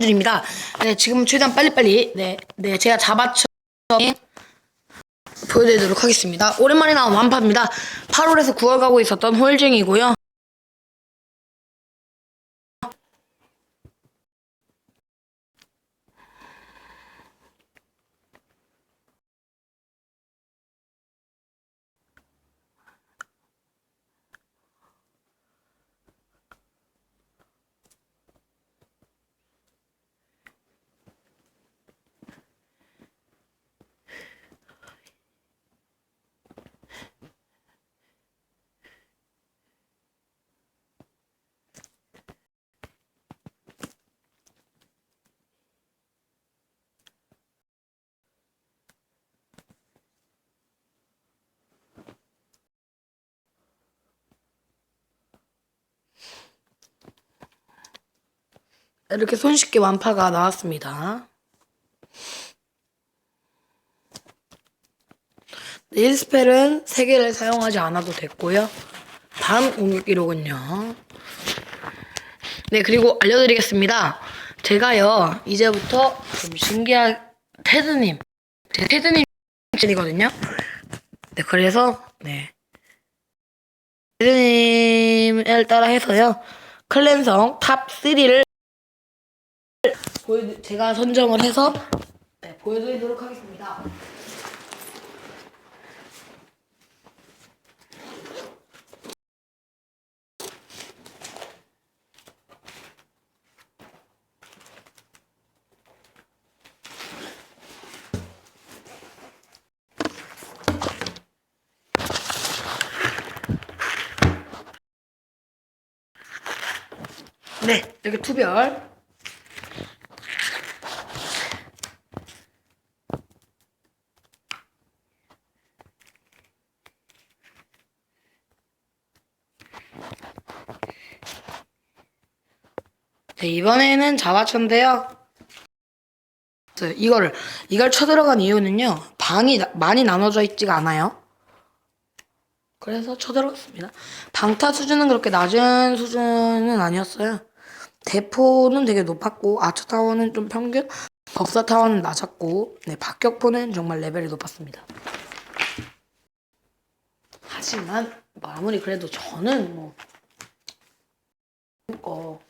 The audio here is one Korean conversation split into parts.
드립니다. 네, 지금 최대한 빨리빨리 네, 네, 제가 잡아쳐 보여드리도록 하겠습니다. 오랜만에 나온 완파입니다. 8월에서 9월 가고 있었던 홀쟁이고요. 이렇게 손쉽게 완파가 나왔습니다. 네, 1스펠은 3개를 사용하지 않아도 됐고요. 다음 공격 기록은요. 네, 그리고 알려드리겠습니다. 제가요, 이제부터 좀 신기한 테드님, 제 테드님 찐이거든요. 네, 그래서, 네. 테드님을 따라 해서요, 클랜성 탑 3를 보여 제가 선정을 해서 네, 보여드리도록 하겠습니다. 네, 이렇게 투별. 네, 이번에는 자바천인데요. 네, 이거를 이걸 쳐들어간 이유는요. 방이 나- 많이 나눠져 있지가 않아요. 그래서 쳐들어갔습니다. 방타 수준은 그렇게 낮은 수준은 아니었어요. 대포는 되게 높았고 아처 타워는 좀 평균, 법사 타워는 낮았고 네, 박격포는 정말 레벨이 높았습니다. 하지만 뭐 아무리 그래도 저는 뭐 어,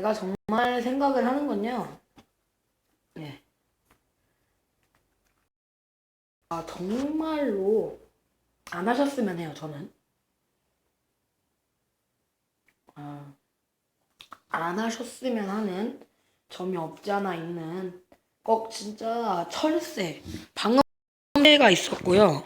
제가 정말 생각을 하는 건요. 예. 아, 정말로 안 하셨으면 해요, 저는. 아, 안 하셨으면 하는 점이 없지 않아 있는 꼭 진짜 철새, 방어가 있었고요.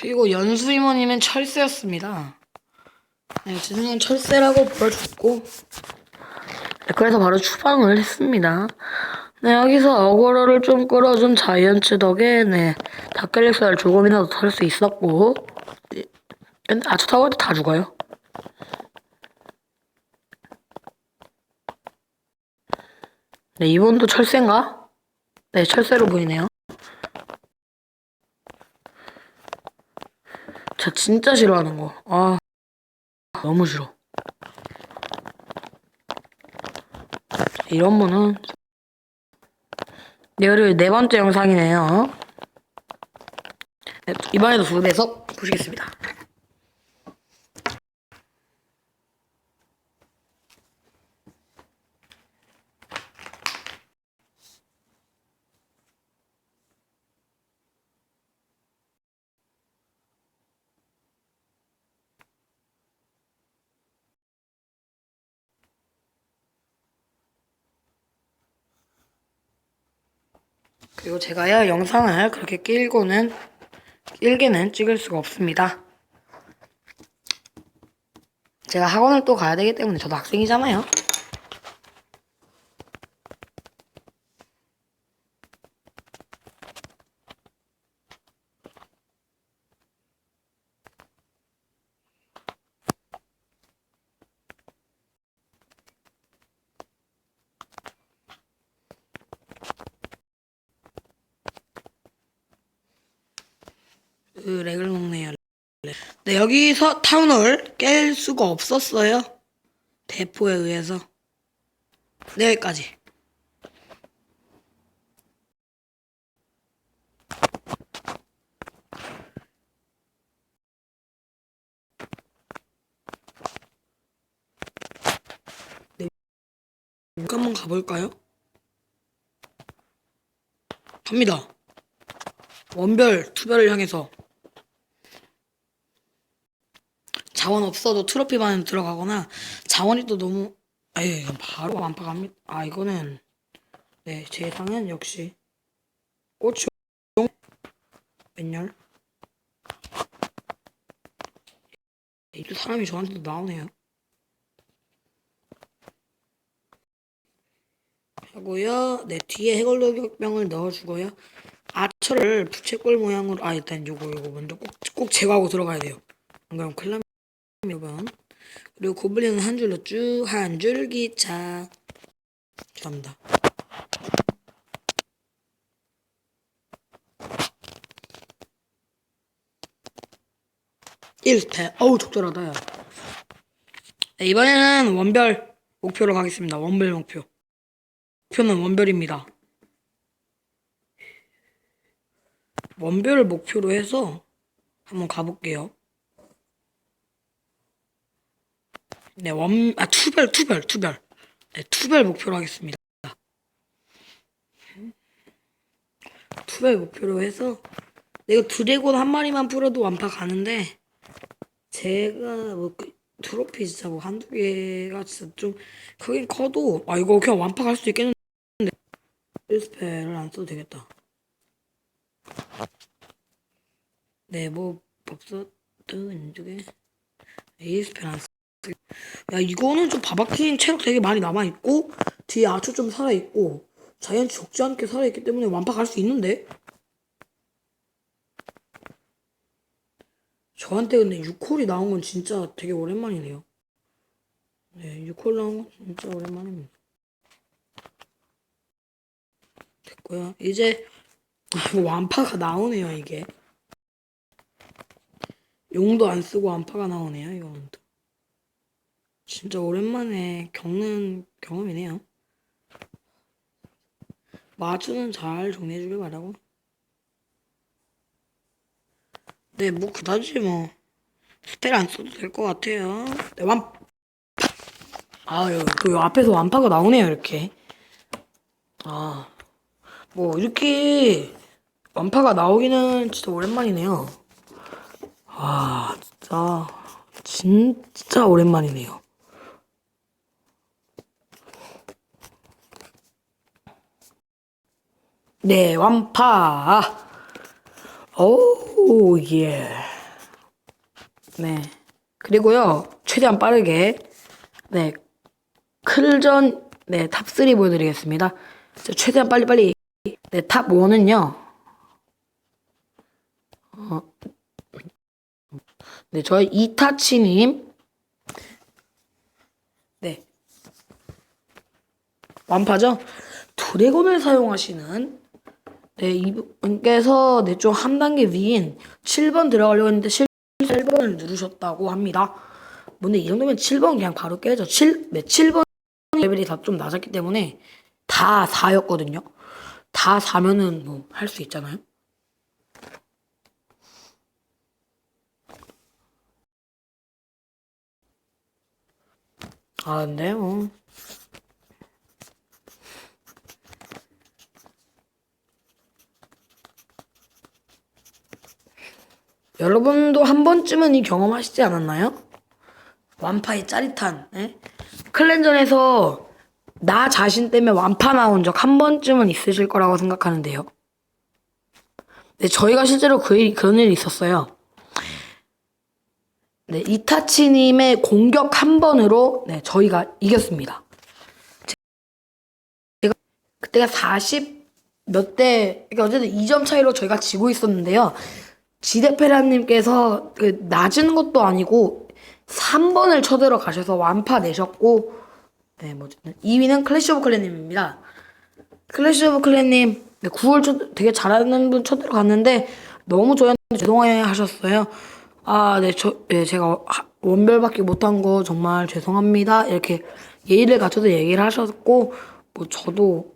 그리고 연수 이모님은 철새였습니다. 네, 진우는 철새라고 불러줬고, 네, 그래서 바로 추방을 했습니다. 네, 여기서 어그로를 좀 끌어준 자이언츠 덕에, 네, 다클릭스를 조금이라도 털 수 있었고, 네, 근데 아처타워도 다 죽어요. 네, 이번도 철새인가? 네, 철새로 보이네요. 저 진짜 싫어하는 거. 아, 너무 싫어. 이런 분은 네, 그리고 네 번째 영상이네요. 네, 이번에도 두 배속 보시겠습니다. 그리고 제가요, 영상을 그렇게 길고는, 길게는 찍을 수가 없습니다. 제가 학원을 또 가야 되기 때문에 저도 학생이잖아요. 으, 렉을 먹네요. 렉. 네, 여기서 타운홀 깰 수가 없었어요. 대포에 의해서. 네, 여기까지. 네. 한번 가볼까요? 갑니다. 원별, 투별을 향해서. 자원 없어도 트로피만 들어가거나 자원이 또 너무 아예 바로 완파 갑니다. 아 이거는 네 제 예상은 역시 꽃용 웬열 이또 사람이 저한테도 나오네요. 하고요. 네 뒤에 해골도격병을 넣어주고요. 아처를 부채꼴 모양으로 아 일단 요거 요거 먼저 꼭, 꼭 제거하고 들어가야 돼요. 안 그러면 큰일 납니다. 여러분. 그리고 고블린은 한 줄로 쭉 한 줄기차. 감사합니다. 일스패 어우 적절하다 야. 네, 이번에는 원별 목표로 가겠습니다. 원별 목표. 목표는 원별입니다. 원별을 목표로 해서 한번 가볼게요. 네, 원, 아, 투별, 투별, 투별. 네, 투별 목표로 하겠습니다. 투별 목표로 해서, 내가 드래곤 한 마리만 풀어도 완파 가는데, 제가 뭐, 그, 트로피 진짜 뭐 한두 개가 진짜 좀, 크긴 커도, 아, 이거 그냥 완파 갈수 있겠는데, 1스펠을 안 써도 되겠다. 네, 뭐, 법서든, 이쪽에, 1스펠 안 써. 야 이거는 좀 바바킹 체력 되게 많이 남아있고 뒤에 아초 좀 살아있고 자이언트 적지 않게 살아있기 때문에 완파갈 수 있는데? 저한테 근데 6콜이 나온 건 진짜 되게 오랜만이네요. 네 6콜 나온 건 진짜 오랜만입니다. 됐고요. 이제 아, 완파가 나오네요 이게. 용도 안 쓰고 완파가 나오네요 이거는 또. 진짜 오랜만에 겪는 경험이네요. 마주는 잘 정리해주길 바라고. 네, 뭐 그다지 뭐 스펠 안 써도 될 것 같아요. 네, 완. 아유, 그 앞에서 완파가 나오네요 이렇게. 아, 뭐 이렇게 완파가 나오기는 진짜 오랜만이네요. 아, 진짜 진짜 오랜만이네요. 네, 완파. 오, 예. 네. 그리고요, 최대한 빠르게, 네, 클전, 네, 탑3 보여드리겠습니다. 자, 최대한 빨리빨리, 네, 탑1은요, 어, 네, 저희 이타치님, 네, 완파죠? 드래곤을 사용하시는 네, 이분께서 네, 좀 한 단계 위인 7번 들어가려고 했는데 7번을 누르셨다고 합니다. 근데 이 정도면 7번 그냥 바로 깨죠. 7, 네, 7번 레벨이 다 좀 낮았기 때문에 다 4였거든요. 다 4면은 뭐 할 수 있잖아요. 아, 근데 뭐. 여러분도 한 번쯤은 이 경험하시지 않았나요? 완파의 짜릿한 예? 클랜전에서 나 자신 때문에 완파 나온 적 한 번쯤은 있으실 거라고 생각하는데요. 네, 저희가 실제로 그 일, 그런 일이 있었어요. 네, 이타치님의 공격 한 번으로 네, 저희가 이겼습니다. 제가 그때가 40 몇 대, 그러니까 어쨌든 2점 차이로 저희가 지고 있었는데요. 지대페라님께서 그 낮은 것도 아니고 3번을 쳐들어 가셔서 완파 내셨고 네, 뭐 2위는 클래시 오브 클랜님입니다. 클래시 오브 클랜님 네, 9월 초 되게 잘하는 분 쳐들어 갔는데 너무 저희한테 죄송해 하셨어요. 아, 네, 저, 네, 제가 하- 원별밖에 못한 거 정말 죄송합니다. 이렇게 예의를 갖춰서 얘기를 하셨고, 뭐, 저도,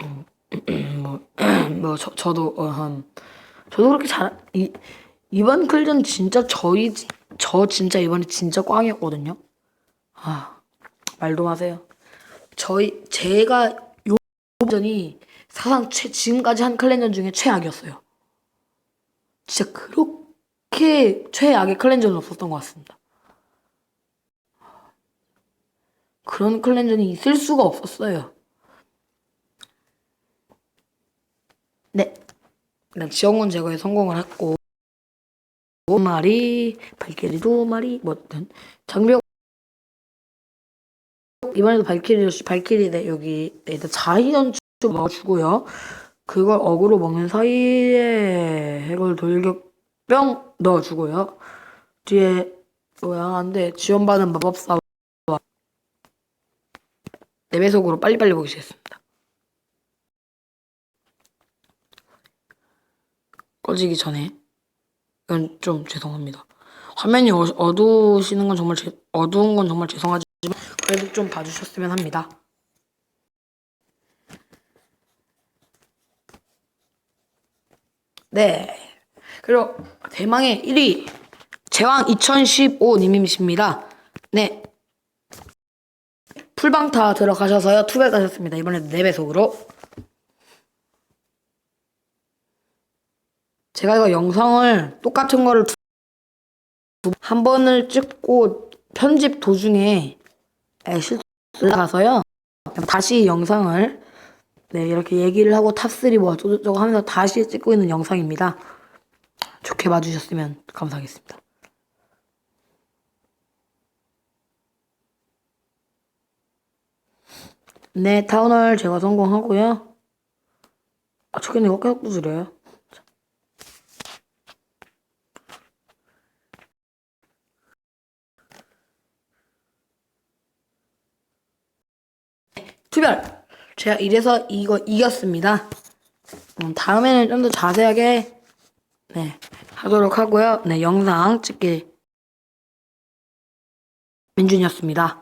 음, 뭐, 뭐, 저, 저도, 어, 한, 저도 그렇게 잘, 이, 이번 클전 진짜 저희, 지- 저 진짜 이번에 진짜 꽝이었거든요. 아, 말도 마세요. 저희, 제가 요 전이 사상 최, 지금까지 한 클랜전 중에 최악이었어요. 진짜 그렇게 최악의 클랜전은 없었던 것 같습니다. 그런 클랜전이 있을 수가 없었어요. 네. 일단 지원군 제거에 성공을 했고 두 마리, 발키리 두 마리, 뭐 장벽 이번에도 발키리 발키리 네 여기 네, 일단 자이언트 넣어주고요. 그걸 어그로 먹는 사이에 해골 돌격 뿅 넣어주고요. 뒤에 뭐야 한데 지원받은 마법사 내 배속으로 빨리빨리 보기 시작했습니다. 꺼지기 전에 이건 좀 죄송합니다. 화면이 어, 어두우시는 건 정말 제, 어두운 건 정말 죄송하지만 그래도 좀 봐주셨으면 합니다. 네. 그리고 대망의 1위 제왕 2015님이십니다. 네. 풀방타 들어가셔서요. 투백 하셨습니다. 이번에도 4배속으로. 제가 이거 영상을 똑같은 거를 두- 한 번을 찍고 편집 도중에 에, 실수를 가서요. 다시 영상을 네, 이렇게 얘기를 하고 탑3 뭐 어쩌고저쩌고 하면서 다시 찍고 있는 영상입니다. 좋게 봐주셨으면 감사하겠습니다. 네, 타운홀 제가 성공하고요. 아, 저기는 이거 계속 두드려요. 투별! 제가 이래서 이거 이겼습니다. 음, 다음에는 좀 더 자세하게 네 하도록 하고요. 네 영상 찍기 민준이었습니다.